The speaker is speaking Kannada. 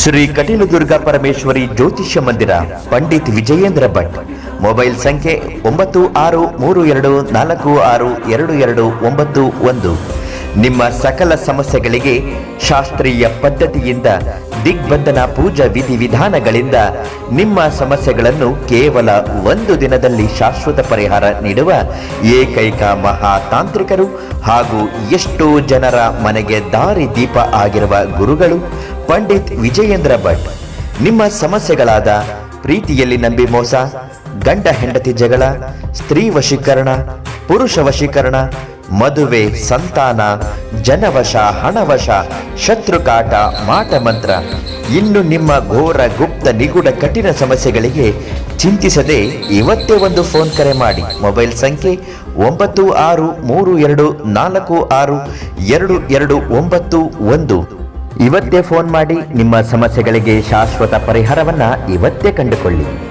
ಶ್ರೀ ಕಟೀಲು ಪರಮೇಶ್ವರಿ ಜ್ಯೋತಿಷ್ಯ ಮಂದಿರ, ಪಂಡಿತ್ ವಿಜಯೇಂದ್ರ ಭಟ್. ಮೊಬೈಲ್ ಸಂಖ್ಯೆ ಒಂಬತ್ತು ಆರು ಮೂರು ಎರಡು ನಾಲ್ಕು ಆರು ಎರಡು ಎರಡು ಒಂಬತ್ತು ಒಂದು. ನಿಮ್ಮ ಸಕಲ ಸಮಸ್ಯೆಗಳಿಗೆ ಶಾಸ್ತ್ರೀಯ ಪದ್ಧತಿಯಿಂದ ದಿಗ್ಬಂಧನ ಪೂಜಾ ವಿಧಿವಿಧಾನಗಳಿಂದ ನಿಮ್ಮ ಸಮಸ್ಯೆಗಳನ್ನು ಕೇವಲ ಒಂದು ದಿನದಲ್ಲಿ ಶಾಶ್ವತ ಪರಿಹಾರ ನೀಡುವ ಏಕೈಕ ಮಹಾತಾಂತ್ರಿಕರು ಹಾಗೂ ಎಷ್ಟೋ ಜನರ ಮನೆಗೆ ದಾರಿ ದೀಪ ಆಗಿರುವ ಗುರುಗಳು ಪಂಡಿತ್ ವಿಜಯೇಂದ್ರ ಭಟ್. ನಿಮ್ಮ ಸಮಸ್ಯೆಗಳಾದ ಪ್ರೀತಿಯಲ್ಲಿ ನಂಬಿ ಮೋಸ, ಗಂಡ ಹೆಂಡತಿ ಜಗಳ, ಸ್ತ್ರೀ ವಶೀಕರಣ, ಪುರುಷ ವಶೀಕರಣ, ಮದುವೆ, ಸಂತಾನ, ಜನವಶ, ಹಣವಶ, ಶತ್ರುಕಾಟ ಮಾಟ ಮಂತ್ರ ಇನ್ನು ನಿಮ್ಮ ಘೋರ, ಗುಪ್ತ, ನಿಗೂಢ, ಕಠಿಣ ಸಮಸ್ಯೆಗಳಿಗೆ ಚಿಂತಿಸದೆ ಇವತ್ತೇ ಒಂದು ಫೋನ್ ಕರೆ ಮಾಡಿ. ಮೊಬೈಲ್ ಸಂಖ್ಯೆ ಒಂಬತ್ತು ಆರು ಮೂರು ಎರಡು ನಾಲ್ಕು ಆರು ಎರಡು ಎರಡು ಒಂಬತ್ತು ಒಂದು. ಇವತ್ತೇ ಫೋನ್ ಮಾಡಿ ನಿಮ್ಮ ಸಮಸ್ಯೆಗಳಿಗೆ ಶಾಶ್ವತ ಪರಿಹಾರವನ್ನ ಇವತ್ತೇ ಕಂಡುಕೊಳ್ಳಿ.